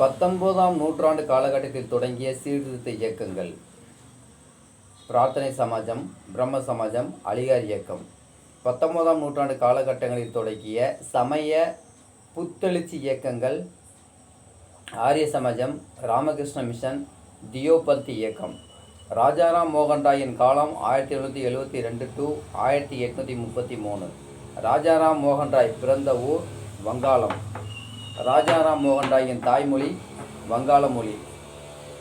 பத்தொன்பதாம் நூற்றாண்டு காலகட்டத்தில் தொடங்கிய சீர்திருத்த இயக்கங்கள். பிரார்த்தனை சமாஜம் பிரம்ம சமாஜம் அலிகார் இயக்கம். பத்தொன்பதாம் நூற்றாண்டு காலகட்டங்களில் தொடங்கிய சமய புத்தெழுச்சி இயக்கங்கள் ஆரிய சமாஜம் ராமகிருஷ்ண மிஷன் தியோபந்தி இயக்கம். ராஜாராம் மோகன் ராயின் காலம் ஆயிரத்தி எழுநூற்றி எழுபத்தி ரெண்டு டு ஆயிரத்தி எட்நூற்றி முப்பத்தி மூணு. ராஜாராம் மோகன் ராய் பிறந்த ஊர் வங்காளம். ராஜாராம் மோகன் ராயின் தாய்மொழி வங்காள மொழி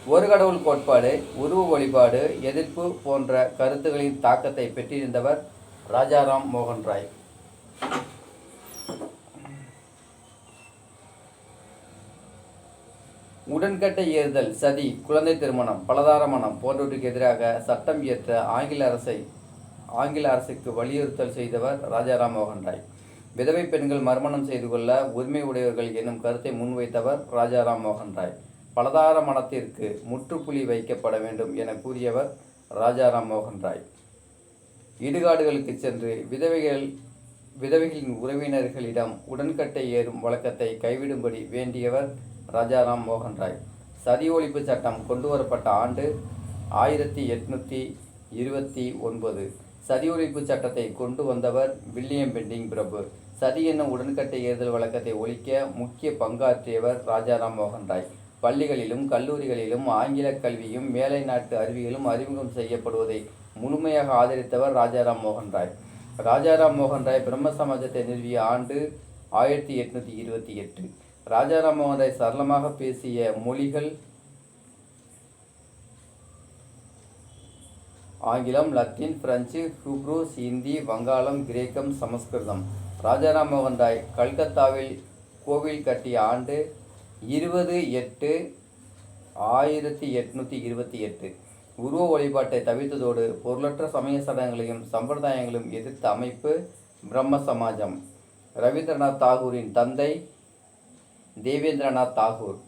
ஒரு கடவுள் கோட்பாடு உருவ வழிபாடு எதிர்ப்பு போன்ற கருத்துகளின் தாக்கத்தை பெற்றிருந்தவர் ராஜாராம் மோகன் ராய். உடன்கட்டை ஏறுதல் சதி குழந்தை திருமணம் பலதார மனம் போன்றவற்றுக்கு எதிராக சட்டம் இயற்ற ஆங்கில அரசை ஆங்கில அரசுக்கு வலியுறுத்தல் செய்தவர் ராஜாராம் மோகன் ராய். விதவை பெண்கள் மறுமணம் செய்து கொள்ள உரிமை உடையவர்கள் என்னும் கருத்தை முன்வைத்தவர் ராஜாராம் மோகன் ராய். பலதார மனத்திற்கு முற்றுப்புள்ளி வைக்கப்பட வேண்டும் என கூறியவர் ராஜாராம் மோகன் ராய். இடுகாடுகளுக்கு சென்று விதவைகள் விதவைகளின் உறவினர்களிடம் உடன்கட்டை ஏறும் வழக்கத்தை கைவிடும்படி வேண்டியவர் ராஜாராம் மோகன் ராய். சதி ஒழிப்பு சட்டம் கொண்டுவரப்பட்ட ஆண்டு ஆயிரத்தி எட்நூற்றி இருபத்தி ஒன்பது. சதி ஒழிப்பு சட்டத்தை கொண்டு வந்தவர் வில்லியம் பெண்டிங் பிரபு. சதி என்னும் உடன்கட்டை ஏறுதல் வழக்கத்தை ஒழிக்க முக்கிய பங்காற்றியவர் ராஜாராம் மோகன் ராய். பள்ளிகளிலும் கல்லூரிகளிலும் ஆங்கில கல்வியும் மேலை நாட்டு அறிவியலும் அறிமுகம் செய்யப்படுவதை முழுமையாக ஆதரித்தவர் ராஜாராம் மோகன் ராய். ராஜாராம் மோகன் ராய் பிரம்ம சமாஜத்தை நிறுவிய ஆண்டு ஆயிரத்தி எட்நூற்றி இருபத்தி எட்டு. ராஜாராம் மோகன் ராய் சரளமாக பேசிய மொழிகள் ஆங்கிலம் லத்தீன் பிரெஞ்சு ஹூப்ரூஸ் இந்தி வங்காளம் கிரேக்கம் சமஸ்கிருதம். ராஜாராம் மோகன் ராய் கல்கத்தாவில் கோவில் கட்டிய ஆண்டு இருபது எட்டு ஆயிரத்தி எட்நூற்றி இருபத்தி எட்டு. உருவ வழிபாட்டை தவிர்த்ததோடு பொருளற்ற சமய சடங்குகளையும் சம்பிரதாயங்களையும் எதிர்த்த அமைப்பு பிரம்ம சமாஜம். ரவீந்திரநாத் தாகூரின் தந்தை தேவேந்திரநாத் தாகூர்.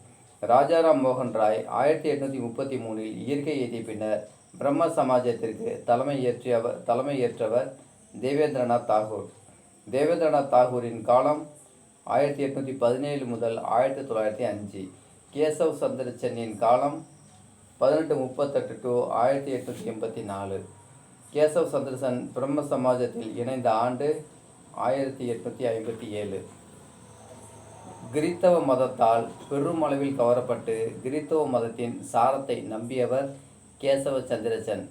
ராஜாராம் மோகன் ராய் ஆயிரத்தி எட்நூற்றி முப்பத்தி மூணில் இயற்கை எய்திய பின்னர் பிரம்ம சமாஜத்திற்கு தலைமை ஏற்றியவர் தலைமை ஏற்றவர் தேவேந்திரநாத் தாகூர். தேவேந்திரநாத் தாகூரின் காலம் ஆயிரத்தி எட்நூற்றி பதினேழு முதல் ஆயிரத்தி தொள்ளாயிரத்தி அஞ்சு. கேசவ் சந்திர சென்னின் காலம் பதினெட்டு முப்பத்தெட்டு டு ஆயிரத்தி எட்நூற்றி எண்பத்தி நாலு. கேசவ் சந்திரசன் பிரம்ம சமாஜத்தில் இணைந்த ஆண்டு ஆயிரத்தி எட்நூற்றி ஐம்பத்தி ஏழு. கிறித்தவ மதத்தால் பெருமளவில் கவரப்பட்டு கிறித்தவ மதத்தின் சாரத்தை நம்பியவர் கேசவ சந்திரசன்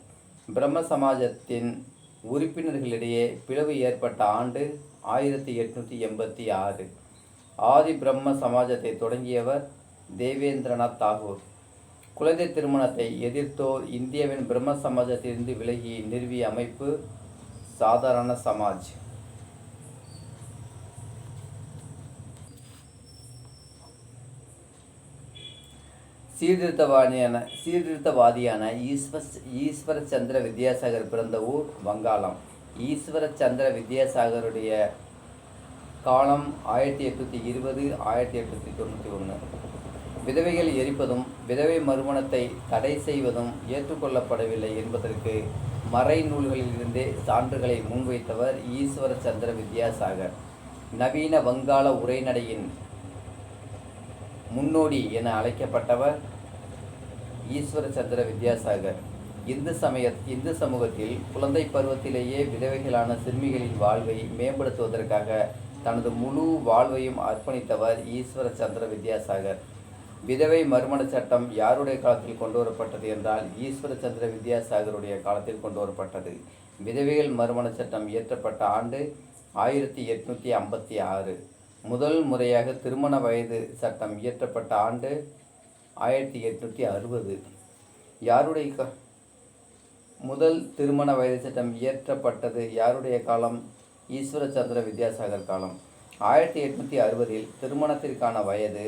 பிரம்ம சமாஜத்தின் உறுப்பினர்களிடையே பிளவு ஏற்பட்ட ஆண்டு ஆயிரத்தி எட்நூற்றி எண்பத்தி ஆறு. ஆதி பிரம்ம சமாஜத்தை தொடங்கியவர் தேவேந்திரநாத் தாகூர். குழந்தை திருமணத்தை எதிர்த்தோர் இந்தியாவின் பிரம்ம சமாஜத்திலிருந்து விலகி நிறுவிய அமைப்பு சாதாரண சமாஜ். சீர்திருத்தவாதியான சீர்திருத்தவாதியான ஈஸ்வர் ஈஸ்வர சந்திர வித்யாசாகர் பிறந்த ஊர் வங்காளம். ஈஸ்வர சந்திர வித்யாசாகருடைய காலம் ஆயிரத்தி எட்நூற்றி இருபது ஆயிரத்தி எட்நூற்றி தொண்ணூற்றி ஒன்று. விதவைகள் எரிப்பதும் விதவை மறுமணத்தை தடை செய்வதும் ஏற்றுக்கொள்ளப்படவில்லை என்பதற்கு மறைநூல்களிலிருந்தே சான்றுகளை முன்வைத்தவர் ஈஸ்வர சந்திர வித்யாசாகர். நவீன வங்காள உரைநடையின் முன்னோடி என அழைக்கப்பட்டவர் ஈஸ்வர சந்திர வித்யாசாகர். இந்து சமய இந்து சமூகத்தில் குழந்தை பருவத்திலேயே விதவைகளான சிறுமிகளின் வாழ்வை மேம்படுத்துவதற்காக தனது முழு வாழ்வையும் அர்ப்பணித்தவர் ஈஸ்வர சந்திர வித்யாசாகர். விதவை மறுமண சட்டம் யாருடைய காலத்தில் கொண்டு வரப்பட்டது என்றால் ஈஸ்வர சந்திர வித்யாசாகருடைய காலத்தில் கொண்டு வரப்பட்டது விதவைகள் மறுமண சட்டம் இயற்றப்பட்ட ஆண்டு ஆயிரத்தி எட்நூற்றி ஐம்பத்தி ஆறு. முதல் முறையாக திருமண வயது சட்டம் இயற்றப்பட்ட ஆண்டு ஆயிரத்தி எட்நூற்றி அறுபது. யாருடைய க முதல் திருமண வயது சட்டம் இயற்றப்பட்டது யாருடைய காலம்? ஈஸ்வர சந்திர வித்யாசாகர் காலம். ஆயிரத்தி எட்நூற்றி அறுபதில் திருமணத்திற்கான வயது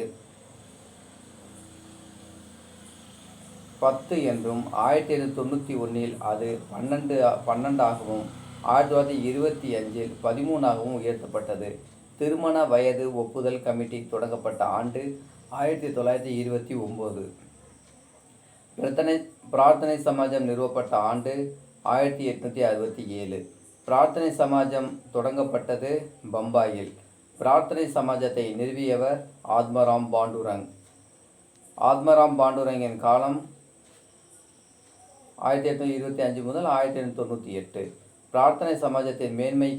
பத்து என்றும் ஆயிரத்தி எழுநூற்றி தொண்ணூற்றி ஒன்றில் அது பன்னெண்டு பன்னெண்டாகவும் ஆயிரத்தி தொள்ளாயிரத்தி இருபத்தி அஞ்சில் பதிமூணாகவும் உயர்த்தப்பட்டது. திருமண வயது ஒப்புதல் கமிட்டி தொடங்கப்பட்ட ஆண்டு ஆயிரத்தி தொள்ளாயிரத்தி இருபத்தி ஒம்பது. பிரார்த்தனை பிரார்த்தனை சமாஜம் நிறுவப்பட்ட ஆண்டு ஆயிரத்தி எட்நூற்றி அறுபத்தி ஏழு. பிரார்த்தனை சமாஜம் தொடங்கப்பட்டது பம்பாயில். பிரார்த்தனை சமாஜத்தை நிறுவியவர் ஆத்மராம் பாண்டுரங். ஆத்மராம் பாண்டுரங்கின் காலம் ஆயிரத்தி எட்நூற்றி இருபத்தி அஞ்சு முதல் ஆயிரத்தி எண்ணூற்றி தொண்ணூற்றி எட்டு. பிரார்த்தனை சமாஜத்தின் மேன்மை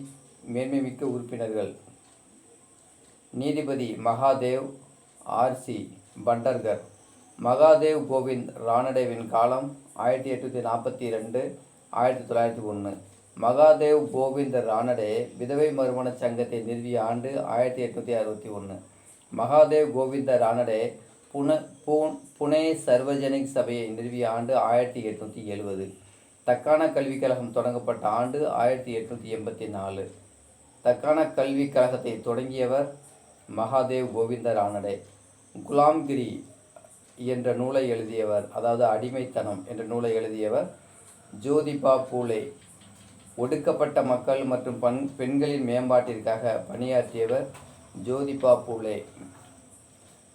மேன்மை மிக்க உறுப்பினர்கள் நீதிபதி மகாதேவ் ஆர்சி பண்டர்கர். மகாதேவ் கோவிந்த் ராணடேவின் காலம் ஆயிரத்தி எட்நூற்றி நாற்பத்தி ரெண்டு ஆயிரத்தி தொள்ளாயிரத்தி ஒன்று. மகாதேவ் கோவிந்த் ராணடே விதவை மறுமண சங்கத்தை நிறுவிய ஆண்டு ஆயிரத்தி எட்நூற்றி அறுபத்தி ஒன்று. மகாதேவ் கோவிந்த ராணடே புன பூன் புனே சர்வஜனிக் சபையை நிறுவிய ஆண்டு ஆயிரத்தி எட்நூற்றி எழுபது. தக்கான கல்விக் கழகம் தொடங்கப்பட்ட ஆண்டு ஆயிரத்தி எட்நூற்றி எண்பத்தி நாலு. தக்கான கல்விக் கழகத்தை தொடங்கியவர் மகாதேவ் கோவிந்த ராணடே. குலாம்கிரி என்ற நூலை எழுதியவர் அதாவது அடிமைத்தனம் என்ற நூலை எழுதியவர் ஜோதிபா பூலே. ஒடுக்கப்பட்ட மக்கள் மற்றும் பண் பெண்களின் மேம்பாட்டிற்காக பணியாற்றியவர் ஜோதிபா பூலே.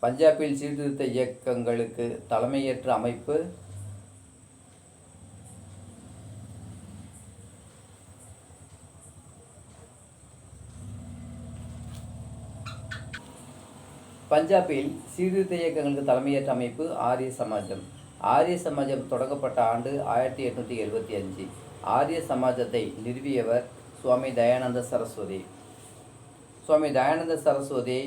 பஞ்சாபில் சீர்திருத்த இயக்கங்களுக்கு தலைமையேற்ற அமைப்பு பஞ்சாபில் சீர்திருத்த இயக்கங்களுக்கு தலைமையேற்ற அமைப்பு ஆரிய சமாஜம். ஆரிய சமாஜம் தொடங்கப்பட்ட ஆண்டு ஆயிரத்தி எட்நூற்றி எழுபத்தி அஞ்சு. ஆரிய சமாஜத்தை நிறுவியவர் சுவாமி தயானந்த சரஸ்வதி. சுவாமி தயானந்த சரஸ்வதி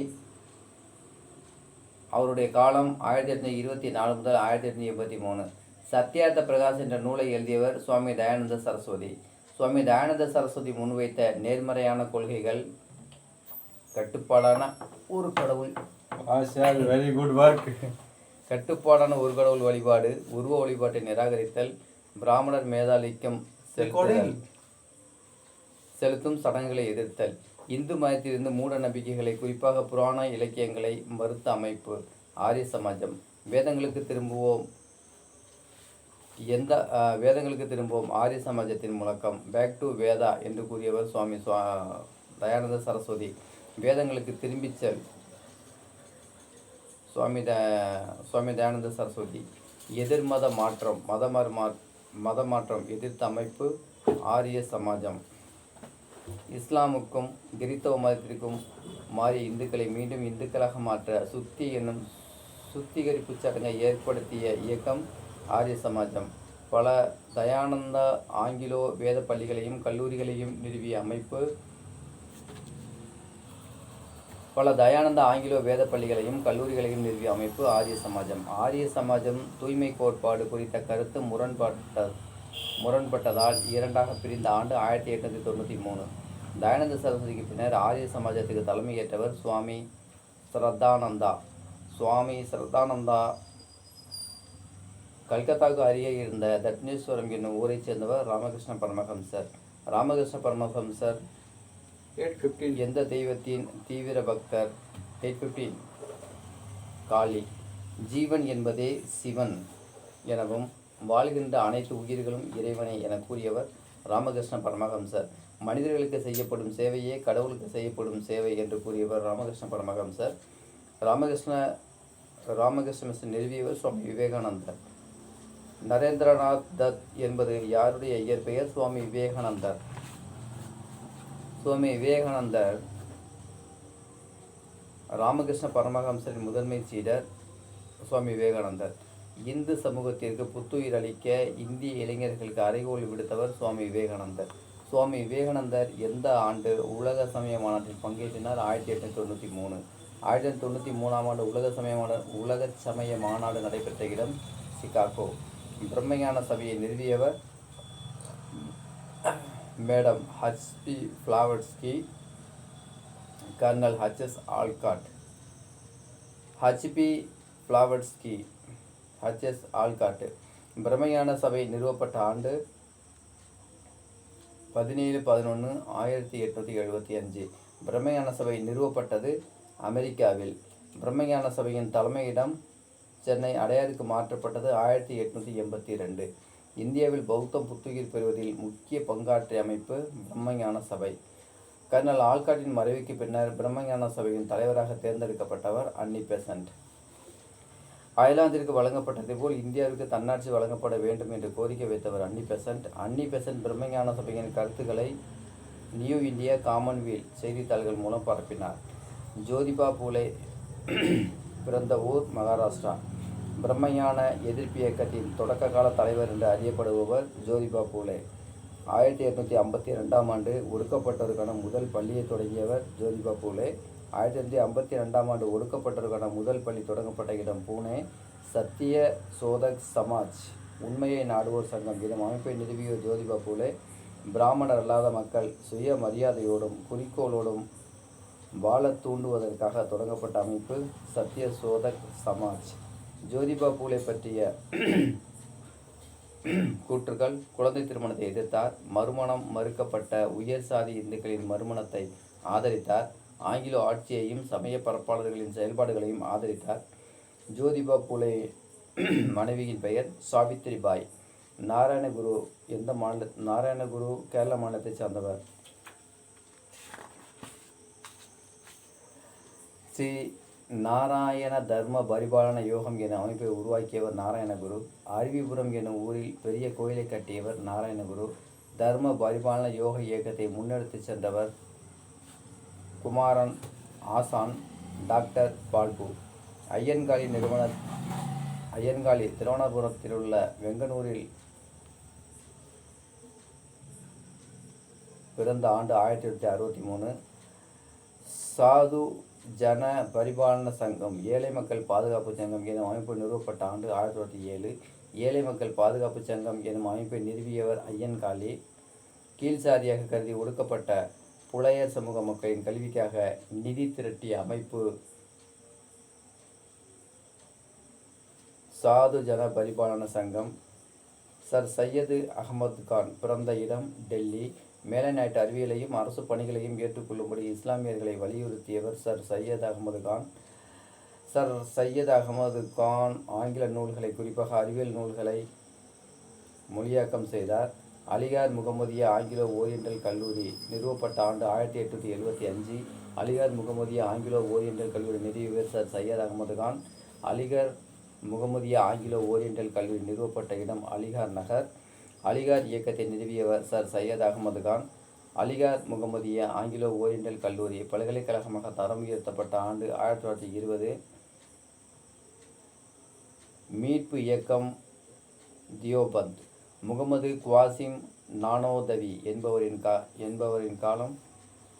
அவருடைய காலம் ஆயிரத்தி எட்நூற்றி இருபத்தி நாலு முதல் ஆயிரத்தி எட்நூற்றி எண்பத்தி மூணு. சத்யார்த்த பிரகாஷ் என்ற நூலை எழுதியவர் சுவாமி தயானந்த சரஸ்வதி. சுவாமி தயானந்த சரஸ்வதி முன்வைத்த நேர்மறையான கொள்கைகள் கட்டுப்பாடான ஒரு கடவுள். Marshall, very good work. கட்டுப்பாடான ஒரு கடவுள் வழிபாடு உருவ வழிபாட்டை நிராகரித்தல் பிராமணர் மேதாளிக்கம் செலுத்தும் சடங்குகளை எதிர்த்தல் இந்து மதத்திலிருந்து மூட நம்பிக்கைகளை குறிப்பாக புராண இலக்கியங்களை மறுத்த அமைப்பு ஆரிய சமாஜம். வேதங்களுக்கு திரும்புவோம். எந்த அஹ், வேதங்களுக்கு திரும்புவோம். ஆரிய சமாஜத்தின் முழக்கம் பேக் டு வேதா என்று கூறியவர் சுவாமி சுவா தயானந்த சரஸ்வதி. வேதங்களுக்கு திரும்பிச் செல். சுவாமி த சுவாமி தயானந்த சரஸ்வதி எதிர்மத மாற்றம் மதமர் மா மத மாற்றம் எதிர்த்த அமைப்பு ஆரிய சமாஜம். இஸ்லாமுக்கும் கிறித்தவ மதத்திற்கும் மாறிய இந்துக்களை மீண்டும் இந்துக்களாக மாற்ற சுத்தி என்னும் சுத்திகரிப்பு சடங்கை ஏற்படுத்திய இயக்கம் ஆரிய சமாஜம். பல தயானந்த ஆங்கிலோ வேத பள்ளிகளையும் கல்லூரிகளையும் நிறுவிய அமைப்பு பல தயானந்த ஆங்கிலோ வேத பள்ளிகளையும் கல்லூரிகளையும் நிறுவிய அமைப்பு ஆரிய சமாஜம். ஆரிய சமாஜம் தூய்மை கோட்பாடு குறித்த கருத்து முரண்பட்ட முரண்பட்டதால் இரண்டாக பிரிந்த ஆண்டு ஆயிரத்தி எட்நூற்றி தொண்ணூற்றி மூணு. தயானந்த சரஸ்வதிக்கு பின்னர் ஆரிய சமாஜத்துக்கு தலைமையேற்றவர் சுவாமி ஸ்ரத்தானந்தா சுவாமி ஸ்ரத்தானந்தா கல்கத்தாவுக்கு அருகே இருந்த தட்னேஸ்வரம் என்னும் ஊரைச் சேர்ந்தவர் ராமகிருஷ்ண பரமஹம்சர். ராமகிருஷ்ண பரமஹம்சர் 815. எந்த தெய்வத்தின் தீவிர பக்தர்? எயிட் ஃபிஃப்டீன் காளி. ஜீவன் என்பதே சிவன் எனவும் வாழ்கின்ற அனைத்து உயிர்களும் இறைவனை என கூறியவர் ராமகிருஷ்ண பரமஹம்சர். மனிதர்களுக்கு செய்யப்படும் சேவையே கடவுளுக்கு செய்யப்படும் சேவை என்று கூறியவர் ராமகிருஷ்ண பரமஹம்சர். ராமகிருஷ்ண ராமகிருஷ்ண மிஷன் நிறுவியவர் சுவாமி விவேகானந்தர். நரேந்திரநாத் தத் என்பது யாருடைய இயற்பெயர்? சுவாமி விவேகானந்தர். சுவாமி விவேகானந்தர் ராமகிருஷ்ண பரமஹம்சரின் முதன்மை சீடர் சுவாமி விவேகானந்தர். இந்து சமூகத்திற்கு புத்துயிர் அளிக்க இந்திய இளைஞர்களுக்கு அறைகோல் விடுத்தவர் சுவாமி விவேகானந்தர். சுவாமி விவேகானந்தர் எந்த ஆண்டு உலக சமய மாநாட்டில் பங்கேற்றினார்? ஆயிரத்தி எட்நூற்றி தொண்ணூற்றி மூணு. ஆயிரத்தி எட்நூற்றி தொண்ணூற்றி மூணாம் ஆண்டு உலக சமய மாநாடு உலக சமய மாநாடு நடைபெற்ற இடம் சிகாகோ. பிரம்மஞான சபையை நிறுவியவர் madam H P Blavatsky colonel H S Olcott. H P Blavatsky H S Olcott. பிரம்மஞான சபை நிறுவப்பட்ட ஆண்டு பதினேழு பதினொன்று ஆயிரத்தி எட்நூற்றி எழுபத்தி அஞ்சு. பிரம்மஞான சபை நிறுவப்பட்டது அமெரிக்காவில். பிரம்மஞான சபையின் தலைமையிடம் சென்னை அடையாருக்கு மாற்றப்பட்டது ஆயிரத்தி எட்நூற்றி எண்பத்தி ரெண்டு. இந்தியாவில் பௌத்தம் புத்துயிர் பெறுவதில் முக்கிய பங்காற்றிய அமைப்பு பிரம்மஞான சபை. கர்னல் ஆல்காட்டின் மறைவுக்கு பின்னர் பிரம்மஞான சபையின் தலைவராக தேர்ந்தெடுக்கப்பட்டவர் அன்னி பெசன்ட். அயர்லாந்திற்கு வழங்கப்பட்டதை போல் இந்தியாவிற்கு தன்னாட்சி வழங்கப்பட வேண்டும் என்று கோரிக்கை வைத்தவர் அன்னி பெசன்ட். அன்னி பெசன்ட் பிரம்மஞான சபையின் கருத்துக்களை நியூ இந்தியா காமன்வீல் செய்தித்தாள்கள் மூலம் பரப்பினார். ஜோதிபா பூலே பிறந்த ஊர் மகாராஷ்டிரா. பிரம்மையான எதிர்ப்பு இயக்கத்தின் தொடக்க கால தலைவர் என்று அறியப்படுபவர் ஜோதிபா பூலே. ஆயிரத்தி எட்நூற்றி ஐம்பத்தி ரெண்டாம் ஆண்டு ஒடுக்கப்பட்டோருக்கான முதல் பள்ளியை தொடங்கியவர் ஜோதிபா பூலே. ஆயிரத்தி எட்நூற்றி ஐம்பத்தி ரெண்டாம் ஆண்டு ஒடுக்கப்பட்டோருக்கான முதல் பள்ளி தொடங்கப்பட்ட இடம் பூனே. சத்திய சோதக் சமாஜ். உண்மையை நாடுவோர் சங்கம். இதன் அமைப்பை நிறுவிய ஜோதிபா பூலே பிராமணர் அல்லாத மக்கள் சுய மரியாதையோடும் குறிக்கோளோடும் வாழத் தூண்டுவதற்காக தொடங்கப்பட்ட அமைப்பு சத்திய சோதக் சமாஜ். ஜோதிபா பூலை பற்றிய கூற்றுகள் குழந்தை திருமணத்தை எதிர்த்தார். மறுமணம் மறுக்கப்பட்ட உயர் சாதி இந்துக்களின் மறுமணத்தை ஆதரித்தார். ஆங்கிலோ ஆட்சியையும் சமய பரப்பாளர்களின் செயல்பாடுகளையும் ஆதரித்தார். ஜோதிபா பூலே மனைவியின் பெயர் சாவித்திரி பாய் நாராயணகுரு எந்த மாநில நாராயணகுரு கேரள மாநிலத்தைச் சார்ந்தவர்? ஸ்ரீ நாராயண தர்ம பரிபாலன யோகம் என அமைப்பை உருவாக்கியவர் நாராயணகுரு. அருவிபுரம் எனும் ஊரில் பெரிய கோயிலை கட்டியவர் நாராயணகுரு. தர்ம பரிபாலன யோக இயக்கத்தை முன்னெடுத்துச் சென்றவர் குமாரன் ஆசான் டாக்டர் பால்பு. ஐயன்காளி நிறுவன ஐயன்காளி திருவனந்தபுரத்தில் உள்ள வெங்கனூரில் பிறந்த ஆண்டு ஆயிரத்தி தொள்ளாயிரத்தி அறுபத்தி மூணு. சாது ஜன பரிபாலன சங்கம் ஏழை மக்கள் பாதுகாப்பு சங்கம் எனும் அமைப்பு நிறுவப்பட்ட ஆண்டு ஆயிரத்தி தொள்ளாயிரத்தி ஏழு. ஏழை மக்கள் பாதுகாப்பு சங்கம் எனும் அமைப்பை நிறுவியவர் ஐயன்காளி கீழ்சாதியாக கருதி ஒடுக்கப்பட்ட புலையர் சமூக மக்களின் கல்விக்காக நிதி திரட்டிய அமைப்பு சாது ஜன பரிபாலன சங்கம். சர் சையது அகமது கான் பிறந்த இடம் டெல்லி. மேலநாட்டு அறிவியலையும் அரசு பணிகளையும் ஏற்றுக்கொள்ளும்படி இஸ்லாமியர்களை வலியுறுத்தியவர் சர் சையத் அகமது கான். சர் சையத் அகமது கான் ஆங்கில நூல்களை குறிப்பாக அறிவியல் நூல்களை மொழியாக்கம் செய்தார். அலிகார் முகமதிய ஆங்கிலோ ஓரியண்டல் கல்லூரி நிறுவப்பட்ட ஆண்டு ஆயிரத்தி எட்நூற்றி எழுபத்தி அஞ்சு. அலிகார் முகமதிய ஆங்கிலோ ஓரியண்டல் கல்லூரி நிறுவியவர் சர் சையத் அகமது கான். அலிகர் முகமதிய ஆங்கிலோ ஓரியண்டல் கல்லூரி நிறுவப்பட்ட இடம் அலிகார் நகர். அலிகார் இயக்கத்தை நிறுவியவர் சர் சையத் அகமது கான். அலிகார் முகமதிய ஆங்கிலோ ஓரியண்டல் கல்லூரி பல்கலைக்கழகமாக தரம் உயர்த்தப்பட்ட ஆண்டு ஆயிரத்தி தொள்ளாயிரத்தி இருபது. மீட்பு இயக்கம் தியோபந்த். முகமது குவாசிம் நானோதவி என்பவரின் கா என்பவரின் காலம்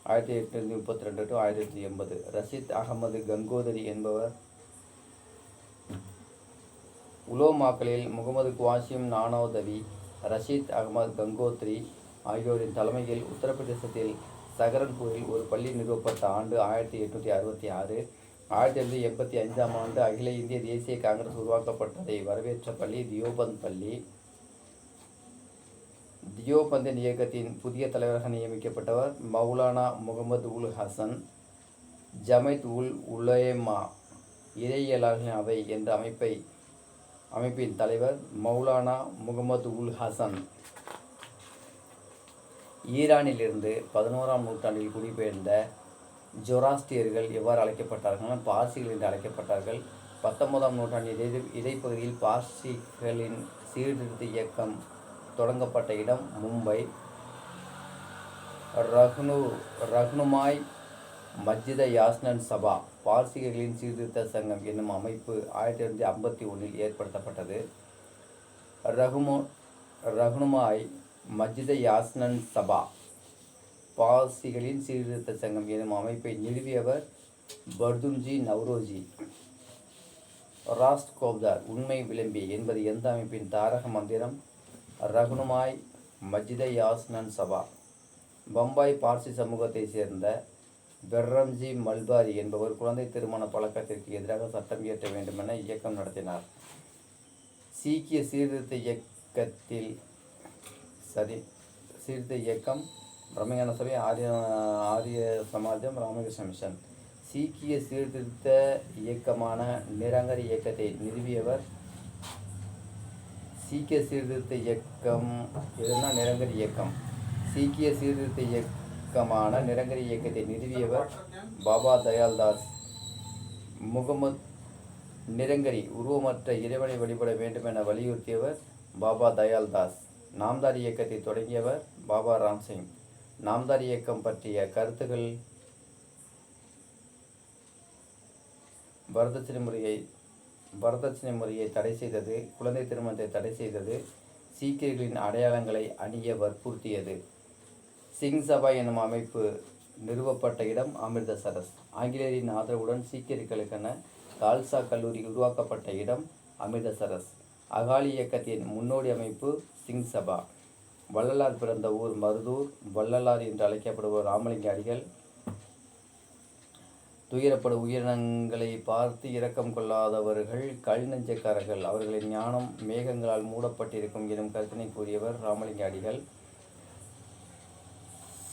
ஆயிரத்தி எட்நூற்றி முப்பத்தி ரெண்டு டு ஆயிரத்தி எட்நூற்றி எண்பது. ரஷீத் அகமது கங்கோதரி என்பவர். உலோமாக்களில் முகமது குவாசிம் நானோதவி ரஷீத் அகமது கங்கோத்ரி ஆகியோரின் தலைமையில் உத்தரப்பிரதேசத்தில் சகரன்பூரில் ஒரு பள்ளி நிறுவப்பட்ட ஆண்டு ஆயிரத்தி எட்நூற்றி அறுபத்தி ஆறு. ஆயிரத்தி எண்ணூற்றி எண்பத்தி ஐந்தாம் ஆண்டு அகில இந்திய தேசிய காங்கிரஸ் உருவாக்கப்பட்டதை வரவேற்ற பள்ளி தியோபந்த் பள்ளி. தியோபந்தின் இயக்கத்தின் புதிய தலைவராக நியமிக்கப்பட்டவர் மௌலானா முகமது உல் ஹசன் ஜமைத் உல் உலேமா இறையியலாளர்களின் அவை என்ற அமைப்பை அமைப்பின் தலைவர் மௌலானா முகமது உல் ஹசன். ஈரானிலிருந்து பதினோராம் நூற்றாண்டில் குடிபெயர்ந்த ஜொராஸ்டியர்கள் எவ்வாறு அழைக்கப்பட்டார்கள் பார்சிகள் என்று அழைக்கப்பட்டார்கள். பத்தொன்பதாம் நூற்றாண்டின் இதை இடைப்பகுதியில் பார்சிகளின் சீர்திருத்த இயக்கம் தொடங்கப்பட்ட இடம் மும்பை. ரஹ்னு ரஹ்னுமாய் மஸ்ஜித யாஸ்னன் சபா. பார்சிகளின் சீர்திருத்த சங்கம் என்னும் அமைப்பு ஆயிரத்தி தொள்ளாயிரத்தி ஐம்பத்தி ஒன்றில் ஏற்படுத்தப்பட்டது. ரகுமோ ரகுனுமாய் மஜித யாஸ்னன் சபா. பார்சிகளின் சீர்திருத்த சங்கம் எனும் அமைப்பை நிறுவியவர் பர்துன்ஜி நவ்ரோஜி. ராஸ்ட் கோப்தார் உண்மை விளம்பி என்பது எந்த அமைப்பின் தாரக மந்திரம்? ரகுனுமாய் மஜித யாஸ்னன் சபா. பம்பாய் பார்சி சமூகத்தைச் சேர்ந்த பெர்ரம்ஜி மல்பாரி என்பவர் குழந்தை திருமண பழக்கத்திற்கு எதிராக சட்டம் இயற்ற வேண்டுமென இயக்கம் நடத்தினார். சீக்கிய சீர்திருத்த இயக்கத்தில் சரி சீர்திருத்த இயக்கம் பிரம்மஞான சபை ஆரிய ஆரிய சமாஜம் ராமகிருஷ்ண மிஷன். சீக்கிய சீர்திருத்த இயக்கமான நிரங்கர் இயக்கத்தை நிறுவியவர். சீக்கிய சீர்திருத்த இயக்கம் எதுனா நிரங்கர் இயக்கம். சீக்கிய சீர்திருத்த இயக்கமான நிரங்கரி இயக்கத்தை நிறுவியவர் பாபா தயால்தாஸ். முகமது நிரங்கரி உருவமற்ற இறைவனை வழிபட வேண்டும் என வலியுறுத்தியவர் பாபா தயால்தாஸ். நாம்தார் இயக்கத்தை தொடங்கியவர் பாபா ராம்சிங். நாம்தார் இயக்கம் பற்றிய கருத்துக்கள் வரதட்சணை முறையை வரதட்சணை முறையை தடை செய்தது குழந்தை திருமணத்தை தடை செய்தது சீக்கியர்களின் அடையாளங்களை அணிய வற்புறுத்தியது. சிங் சபா எனும் அமைப்பு நிறுவப்பட்ட இடம் அமிர்தசரஸ். ஆங்கிலேயரின் ஆதரவுடன் சீக்கியர்களுக்கென கால்சா கல்லூரி உருவாக்கப்பட்ட இடம் அமிர்தசரஸ். அகாலி இயக்கத்தின் முன்னோடி அமைப்பு சிங் சபா வள்ளலார் பிறந்த ஊர் மருதூர். வள்ளலார் என்று அழைக்கப்படுவோர் ராமலிங்க அடிகள் துயரப்படும் உயிரினங்களை பார்த்து இரக்கம் கொள்ளாதவர்கள் கல் நெஞ்சக்காரர்கள் அவர்களின் ஞானம் மேகங்களால் மூடப்பட்டிருக்கும் எனும் கருத்தினை கூறியவர் ராமலிங்க அடிகள்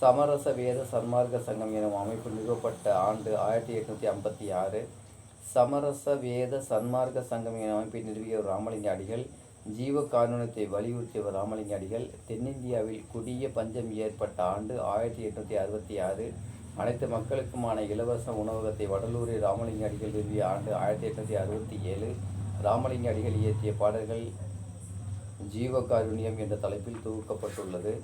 சமரச வேத சன்மார்க்க சங்கம் எனும் அமைப்பு நிறுவப்பட்ட ஆண்டு ஆயிரத்தி எட்நூற்றி ஐம்பத்தி ஆறு. சமரச வேத சன்மார்க்க சங்கம் எனும் அமைப்பை நிறுவிய ராமலிங்க அடிகள் ஜீவ காரணத்தை வலியுறுத்தியவர் ராமலிங்க அடிகள் தென்னிந்தியாவில் குடிய பஞ்சம் ஏற்பட்ட ஆண்டு ஆயிரத்தி எட்நூற்றி அறுபத்தி ஆறு. அனைத்து மக்களுக்குமான இலவச உணவகத்தை வடலூரில் ராமலிங்க அடிகள் நிறுவிய ஆண்டு ஆயிரத்தி எட்நூற்றி அறுபத்தி ஏழு. ராமலிங்க அடிகள் இயற்றிய பாடல்கள் ஜீவகாருண்யம் என்ற தலைப்பில் தொகுக்கப்பட்டுள்ளது.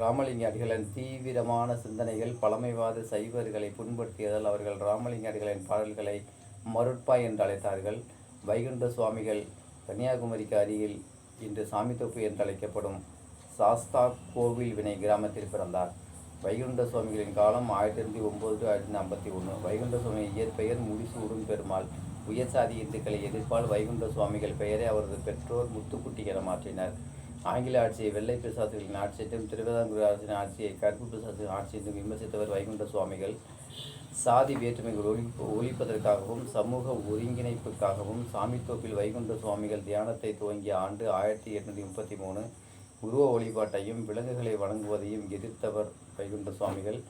ராமலிங்க அடிகளின் தீவிரமான சிந்தனைகள் பழமைவாத சைவர்களை புண்படுத்தியதால் அவர்கள் ராமலிங்க அடிகளின் பாடல்களை மருட்பா என்று அழைத்தார்கள். வைகுண்ட சுவாமிகள் கன்னியாகுமரிக்கு அருகில் இன்று சாமித்தொப்பு என்று அழைக்கப்படும் சாஸ்தா கோவில் வினை கிராமத்தில் பிறந்தார். வைகுண்ட சுவாமிகளின் காலம் ஆயிரத்தி தொள்ளாயிரத்தி ஒம்பது ஆயிரத்தி ஐம்பத்தி ஒன்று. வைகுண்ட சுவாமி இயற்பெயர் முடிசூடும் பெருமாள். உயர் சாதி இந்துக்களை எதிர்ப்பால் வைகுண்ட சுவாமிகள் பெயரை அவரது பெற்றோர் முத்துக்குட்டி என மாற்றினர். ஆங்கில ஆட்சியை வெள்ளை பிசாசுகளின் ஆட்சி என்றும் திருவிதாங்கூர் அரசின் ஆட்சியை கருப்பு பிசாசுகளின் ஆட்சி என்றும் விமர்சித்தவர் வைகுண்ட சுவாமிகள். சாதி வேற்றுமைகள் ஒழி ஒழிப்பதற்காகவும் சமூக ஒருங்கிணைப்புக்காகவும் சாமித்தோப்பில் வைகுண்ட சுவாமிகள் தியானத்தை துவங்கிய ஆண்டு ஆயிரத்தி எட்நூற்றி முப்பத்தி மூணு உருவ வழிபாட்டையும் விலங்குகளை வணங்குவதையும் எதிர்த்தவர் வைகுண்ட சுவாமிகள்.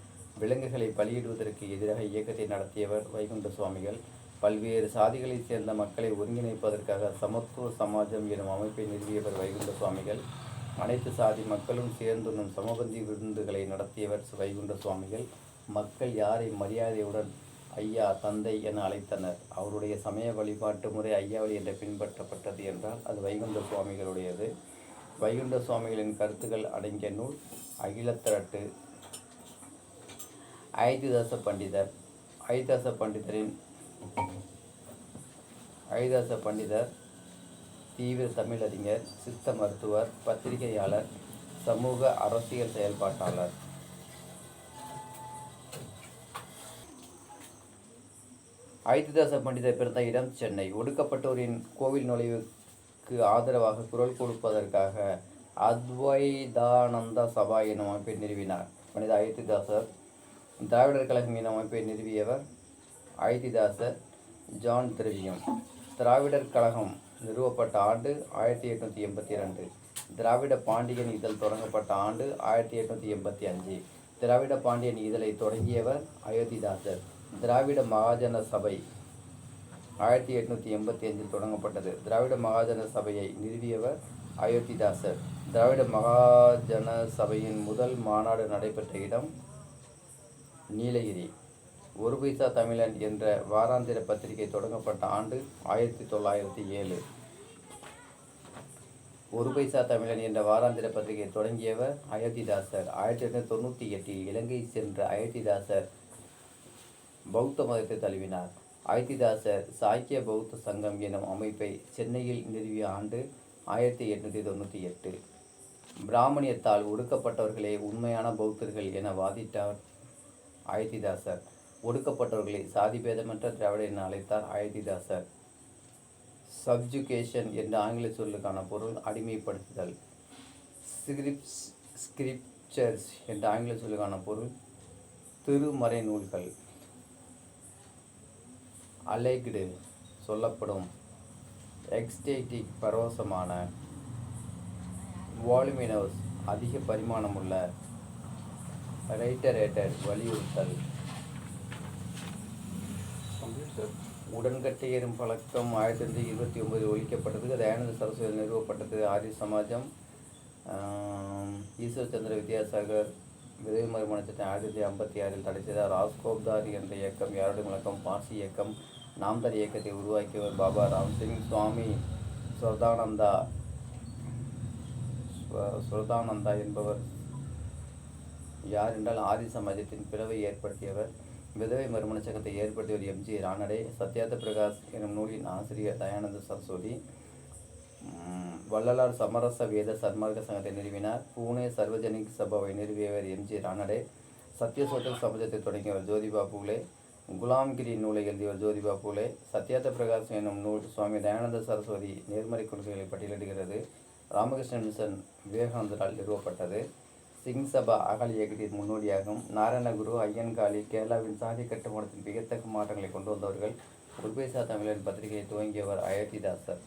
விலங்குகளை பலியிடுவதற்கு எதிராக இயக்கத்தை நடத்தியவர் வைகுண்ட சுவாமிகள். பல்வேறு சாதிகளைச் சேர்ந்த மக்களை ஒருங்கிணைப்பதற்காக சமத்துவ சமாஜம் எனும் அமைப்பை நிறுவியவர் வைகுண்ட சுவாமிகள் அனைத்து சாதி மக்களும் சேர்ந்துண்ணும் சமபந்தி விருந்துகளை நடத்தியவர் வைகுண்ட சுவாமிகள். மக்கள் யாரை மரியாதையுடன் ஐயா தந்தை என அழைத்தனர். அவருடைய சமய வழிபாட்டு முறை ஐயாவளி என்று பின்பற்றப்பட்டது என்றால் அது வைகுண்ட சுவாமிகளுடையது. வைகுண்ட சுவாமிகளின் கருத்துக்கள் அடங்கிய நூல் அகிலத்திரட்டு. ஐதிதாச பண்டிதர். ஐதாச பண்டிதரின் ஐதாச பண்டிதர் தீவிர தமிழறிஞர் சித்த மருத்துவர் பத்திரிகையாளர் சமூக அரசியல் செயல்பாட்டாளர். ஐதிதாச பண்டிதர் பிறந்த இடம் சென்னை. ஒடுக்கப்பட்டோரின் கோவில் நுழைவுக்கு ஆதரவாக குரல் கொடுப்பதற்காக அத்வைதானந்த சபா எனும் அமைப்பை நிறுவினார். பண்டித அயோத்திதாசர் திராவிடர் கழகம் எனும் அமைப்பை நிறுவியவர். அயோத்திதாசர் ஜான் திரவியம். திராவிடர் கழகம் நிறுவப்பட்ட ஆண்டு ஆயிரத்தி எட்நூற்றி எண்பத்தி ரெண்டு திராவிட பாண்டியன் இதழ் தொடங்கப்பட்ட ஆண்டு ஆயிரத்தி எட்நூற்றி எண்பத்தி அஞ்சு. திராவிட பாண்டியன் இதழை தொடங்கியவர் அயோத்திதாசர். திராவிட மகாஜன சபை ஆயிரத்தி எட்நூற்றி எண்பத்தி அஞ்சில் தொடங்கப்பட்டது. திராவிட மகாஜன சபையை நிறுவியவர் அயோத்திதாசர். திராவிட மகாஜன சபையின் முதல் மாநாடு நடைபெற்ற இடம் நீலகிரி. ஒரு பைசா தமிழன் என்ற வாராந்திர பத்திரிகை தொடங்கப்பட்ட ஆண்டு ஆயிரத்தி தொள்ளாயிரத்தி ஏழு. ஒரு பைசா தமிழன் என்ற வாராந்திர பத்திரிகை தொடங்கியவர் அயோத்திதாசர். ஆயிரத்தி எட்நூத்தி தொண்ணூற்றி எட்டில் இலங்கை சென்ற அயோத்திதாசர் பௌத்த மதத்தை தழுவினார். அயோத்திதாசர் சாக்கிய பௌத்த சங்கம் எனும் அமைப்பை சென்னையில் நிறுவிய ஆண்டு ஆயிரத்தி எட்நூற்றி தொண்ணூற்றி எட்டு. பிராமணியத்தால் ஒடுக்கப்பட்டவர்களே உண்மையான பௌத்தர்கள் என வாதிட்டார் அயோத்திதாசர். ஒடுக்கப்பட்டவர்களை சாதி பேதமற்ற திராவிடர் என அழைத்தார் அயோத்திதாசர் சப்ஜுகேஷன் என்ற ஆங்கில சொல்லுக்கான பொருள் அடிமைப்படுத்துதல். ஸ்கிரிப்ஸ் ஸ்கிரிப்சர்ஸ் என்ற ஆங்கில சொல்லுக்கான பொருள் திருமறை நூல்கள். அலைக்டு சொல்லப்படும். எக்ஸ்டேட்டிக் பரவசமான. வால்யூமினோஸ் அதிக பரிமாணமுள்ள. ரைட்டரேட்டர் வலியுறுத்தல். உடன்கட்டை ஏறும் பழக்கம் ஆயிரத்தி தொள்ளாயிரத்தி இருபத்தி ஒம்பது ஒழிக்கப்பட்டது தயானந்த சரஸ்வதி நிறுவப்பட்டது. ஆரிய சமாஜம் ஆம், ஈஸ்வர் சந்திர வித்யாசாகர் விதவை மறுமண சட்டம் ஆயிரத்தி தொள்ளாயிரத்தி ஐம்பத்தி ஆறில் தடை செய்தார். ராஸ்கோப்தார் என்ற இயக்கம் யாருடைய முழக்கம்? பாசி இயக்கம். நாம்தர் இயக்கத்தை உருவாக்கியவர் பாபா ராம்சிங் சுவாமி சுரதானந்தா சுரதானந்தா என்பவர். யார் என்றால் ஆதி சமாஜத்தின் பிளவை ஏற்படுத்தியவர். விதவை மறுமண சங்கத்தை ஏற்படுத்தியவர் எம்ஜி ராணடே சத்யார்த்த பிரகாஷ் எனும் நூலின் ஆசிரியர் தயானந்த சரஸ்வதி வள்ளலார் சமரச வேத சன்மார்க்க சங்கத்தை நிறுவினார். பூனே சர்வஜனிக் சபாவை நிறுவியவர் எம்ஜி ராணடே. சத்யசோதக் சமாஜத்தை தொடங்கியவர் ஜோதிபா பூலே. குலாம்கிரி நூலை எழுதியவர் ஜோதிபா பூலே. சத்யார்த்த பிரகாஷ் எனும் நூல் சுவாமி தயானந்த சரஸ்வதி நேர்மறை கொள்கைகளை பட்டியலிடுகிறது. ராமகிருஷ்ண மிஷன் விவேகானந்தரால் நிறுவப்பட்டது. சிங் சபா அகல் இயக்கத்தின் முன்னோடியாகும் நாராயணகுரு ஐயன்காளி கேரளாவின் சாதி கட்டுமானத்தின் வியத்தக்க மாற்றங்களை கொண்டு வந்தவர்கள் உர்பேசா தமிழன் பத்திரிகையை துவங்கியவர் அயோத்திதாசர்.